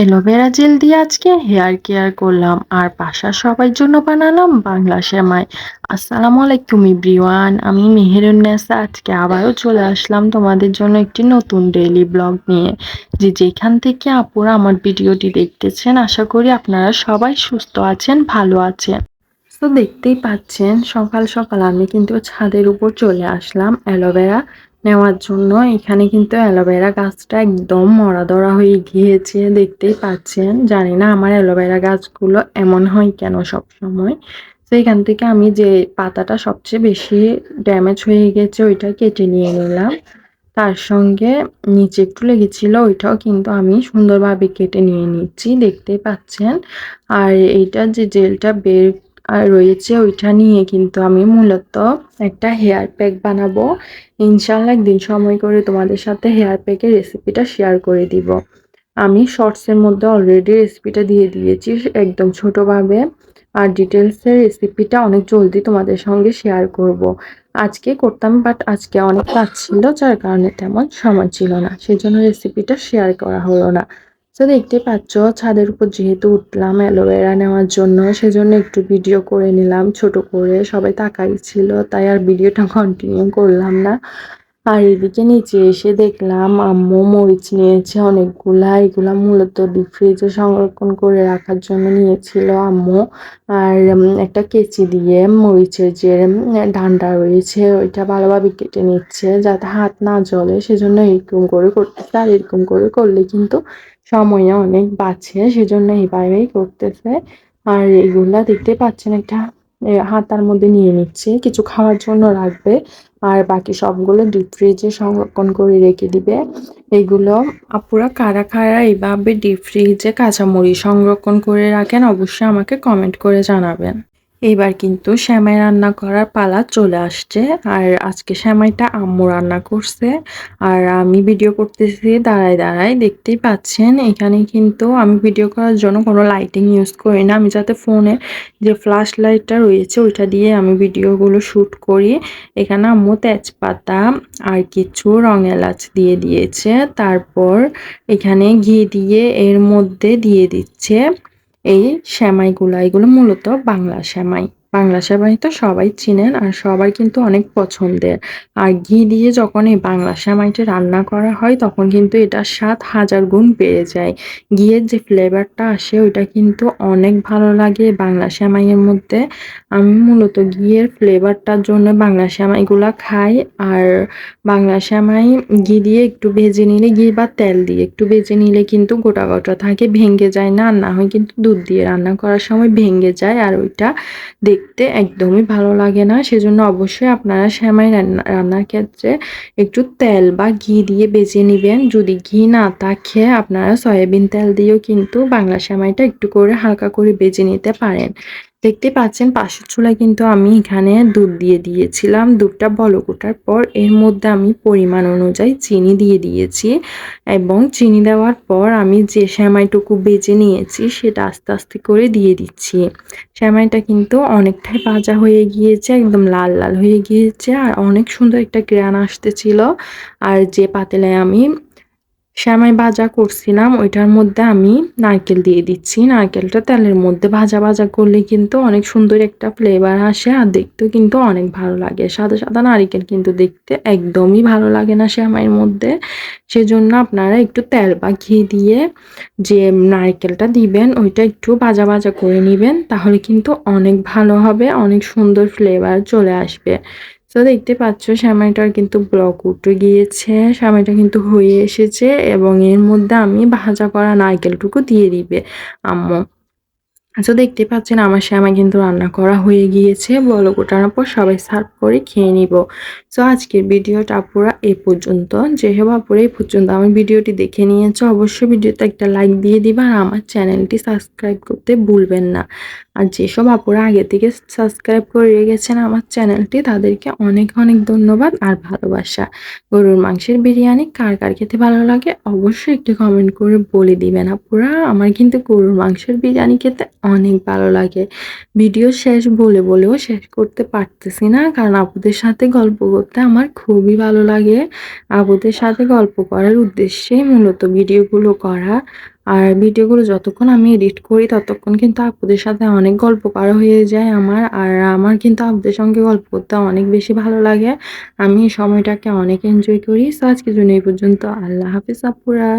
Aloe vera gel দিয়ে আজকে hair care করলাম, আর বাসার সবার জন্য বানালাম বাংলা সেমাই। আসসালামু আলাইকুম ইব্রিওয়ান আমি মেহেরুন্নেসা আজকে আবারও চলে আসলাম তোমাদের জন্য একটি নতুন ডেইলি ব্লগ নিয়ে। যে যেখান থেকে আপুরা আমার ভিডিওটি দেখতেছেন, আশা করি আপনারা সবাই সুস্থ আছেন, ভালো আছেন। তো দেখতেই পাচ্ছেন, সকাল সকাল আমি কিন্তু ছাদের উপর চলে আসলাম অ্যালোভেরা নেওয়ার জন্য। এখানে কিন্তু অ্যালোভেরা গাছটা একদম মরা ধরা হয়ে গিয়েছে, দেখতেই পাচ্ছেন। জানি না আমার অ্যালোভেরা গাছগুলো এমন হয় কেন সব সময় তো এখান থেকে আমি যে পাতাটা সবচেয়ে বেশি ড্যামেজ হয়ে গেছে, ওইটা কেটে নিয়ে নিলাম। তার সঙ্গে নিচে একটু লেগেছিল, ওইটাও কিন্তু আমি সুন্দরভাবে কেটে নিয়ে নিচ্ছি, দেখতেই পাচ্ছেন। আর এইটা যে জেলটা বের রয়েছে ওইটা নিয়ে কিন্তু আমি মূলত একটা হেয়ার প্যাক বানাবো। ইনশাল্লাহ একদিন সময় করে তোমাদের সাথে হেয়ার প্যাকের রেসিপিটা শেয়ার করে দিব। আমি শর্টসের মধ্যে অলরেডি রেসিপিটা দিয়ে দিয়েছি একদম ছোটোভাবে। আর ডিটেলসের রেসিপিটা অনেক জলদি তোমাদের সঙ্গে শেয়ার করব। আজকে করতাম বাট আজকে অনেক কাজ ছিল, যার কারণে তেমন সময় ছিল না। সেজন্য রেসিপিটা শেয়ার করা হলো না। তো দেখতে পাচ্ছ ছাদের উপর যেহেতু উঠলাম অ্যালোভেরা নেওয়ার জন্য, সেজন্য একটু ভিডিও করে নিলাম, ছোট করে। সবাই তাকাই ছিল, তাই আর ভিডিওটা কন্টিনিউ করলাম না। আর এদিকে নিচে এসে দেখলাম আম্মু মরিচ নিয়েছে অনেকগুলা, এগুলা মূলত ডিপ ফ্রিজে সংরক্ষণ করে রাখার জন্য নিয়েছিল আম্মু। আর একটা কেচি দিয়ে মরিচের যে ডান্ডা রয়েছে, ওইটা ভালোভাবে কেটে নিচ্ছে যাতে হাত না জলে সেজন্য এরকম করে করতেছে, আর এরকম করে করলে কিন্তু সময় অনেক বাঁচে, সেজন্য এইভাবেই করতেছে। আর এগুলা দেখতে পাচ্ছেন একটা হাতার মধ্যে নিয়ে নিচ্ছে। কিছু খাওয়ার জন্য রাখবে। আর বাকি সবগুলো ডিপ ফ্রিজে সংরক্ষণ করে রেখে দিবে। এগুলো আপুরা কারা কারা এইভাবে ডিপ ফ্রিজে কাঁচামরি সংরক্ষণ করে রাখেন, অবশ্যই আমাকে কমেন্ট করে জানাবেন। এইবার কিন্তু শ্যামাই রান্না করার পালা চলে আসছে। আর আজকে শ্যামাইটা আম্মু রান্না করছে। আর আমি ভিডিও করতেছি, দাঁড়ায় দাঁড়ায়, দেখতেই পাচ্ছেন। এখানে কিন্তু আমি ভিডিও করার জন্য কোনো লাইটিং ইউজ করি না। আমি যাতে ফোনে যে ফ্ল্যাশ লাইটটা রয়েছে, ওইটা দিয়ে আমি ভিডিওগুলো শ্যুট করি। এখানে আম্মু তেজপাতা আর কিছু রং এলাচ দিয়ে দিয়েছে। তারপর এখানে ঘি দিয়ে এর মধ্যে দিয়ে দিচ্ছে। এই শ্যামাইগুলো এগুলো মূলত বাংলা সেমাই বাংলা সেমাই তো সবাই চিনেন আর সবার কিন্তু অনেক পছন্দের। আর ঘি দিয়ে যখন এই বাংলা সেমাইটা রান্না করা হয়, তখন কিন্তু এটা সাত হাজার গুণ বেড়ে যায়। ঘিয়ের যে ফ্লেভারটা আসে, ওইটা কিন্তু অনেক ভালো লাগে বাংলা সেমাইয়ের মধ্যে। আমি মূলত ঘিয়ের ফ্লেভারটার জন্য বাংলা সেমাইগুলো খাই আর বাংলা সেমাই ঘি দিয়ে একটু ভেজে নিলে, ঘি বা তেল দিয়ে একটু ভেজে নিলে কিন্তু গোটা গোটা থাকে, ভেঙে যায় না। না হয় কিন্তু দুধ দিয়ে রান্না করার সময় ভেঙে যায় আর ওইটা দেখতে একদমই ভালো লাগে না। সেজন্য অবশ্যই আপনারা শ্যামাই রান্না, রান্নার ক্ষেত্রে একটু তেল বা ঘি দিয়ে বেজে নেবেন। যদি ঘি না থাকে, আপনারা সয়াবিন তেল দিয়েও কিন্তু বাংলা শ্যামাইটা একটু করে হালকা করে বেজে নিতে পারেন। দেখতে পাচ্ছেন পাশের চুলায় কিন্তু আমি এখানে দুধ দিয়ে দিয়েছিলাম। দুধটা বলক ওঠার পর এর মধ্যে আমি পরিমাণ অনুযায়ী চিনি দিয়ে দিয়েছি এবং চিনি দেওয়ার পর আমি যে শ্যামাইটুকু বেজে নিয়েছি সেটা আস্তে আস্তে করে দিয়ে দিচ্ছি। শ্যামাইটা কিন্তু অনেকটাই ভাজা হয়ে গিয়েছে, একদম লাল লাল হয়ে গিয়েছে আর অনেক সুন্দর একটা গ্রান আসতেছিল। আর যে পাতেলায় আমি শ্যামাই ভাজা করছিলাম, ওইটার মধ্যে আমি নারকেল দিয়ে দিচ্ছি। নারকেলটা তেলের মধ্যে ভাজা ভাজা করলে কিন্তু অনেক সুন্দর একটা ফ্লেভার আসে আর দেখতেও কিন্তু অনেক ভালো লাগে। সাদা সাদা নারকেল কিন্তু দেখতে একদমই ভালো লাগে না শ্যামাইয়ের মধ্যে। সেজন্য আপনারা একটু তেল বা ঘি দিয়ে যে নারকেলটা দিবেন, ওইটা একটু ভাজা ভাজা করে নেবেন, তাহলে কিন্তু অনেক ভালো হবে, অনেক সুন্দর ফ্লেভার চলে আসবে। তো দেখতে পাচ্ছ সামাইটার কিন্তু ব্লক উঠে গিয়েছে সামাইটা কিন্তু হয়ে এসেছে এবং এর মধ্যে আমি ভাজা করা নারকেলটুকু দিয়ে দিবে, আম্মু। আচ্ছা দেখতে পাচ্ছেন আমার শ্যামা কিন্তু রান্না করা হয়ে গিয়েছে। বলো গোটানোর পর সবাই সার্ভ করে খেয়ে নিব। সো আজকের ভিডিওটা পুরো এ পর্যন্ত। যেসব আপুরা এই পর্যন্ত আমার ভিডিওটি দেখে নিয়েছে, অবশ্যই ভিডিওতে একটা লাইক দিয়ে দিবা আর আমার চ্যানেলটি সাবস্ক্রাইব করতে ভুলবেন না। আর যেসব আপুরা আগে থেকে সাবস্ক্রাইব করে রেখেছেন আমার চ্যানেলটি, তাদেরকে অনেক অনেক ধন্যবাদ আর ভালোবাসা। গরুর মাংসের বিরিয়ানি কার কার খেতে ভালো লাগে অবশ্যই একটু কমেন্ট করে বলে দিবেন আপুরা। আমার কিন্তু গরুর মাংসের বিরিয়ানি খেতে অনেক ভালো লাগে। ভিডিও শেষ বলে বলেও শেষ করতে পারতেছি না, কারণ আপুদের সাথে গল্প করতে আমার খুবই ভালো লাগে। আপুদের সাথে গল্প করার উদ্দেশ্যেই মূলত ভিডিওগুলো করা। আর ভিডিওগুলো যতক্ষণ আমি এডিট করি, ততক্ষণ কিন্তু আপুদের সাথে অনেক গল্প করা হয়ে যায় আমার। আর আমার কিন্তু আপুদের সঙ্গে গল্প করতে অনেক বেশি ভালো লাগে। আমি সময়টাকে অনেক এনজয় করি। সো আজকের জন্য এই পর্যন্ত। আল্লাহ হাফিজ আপুরা।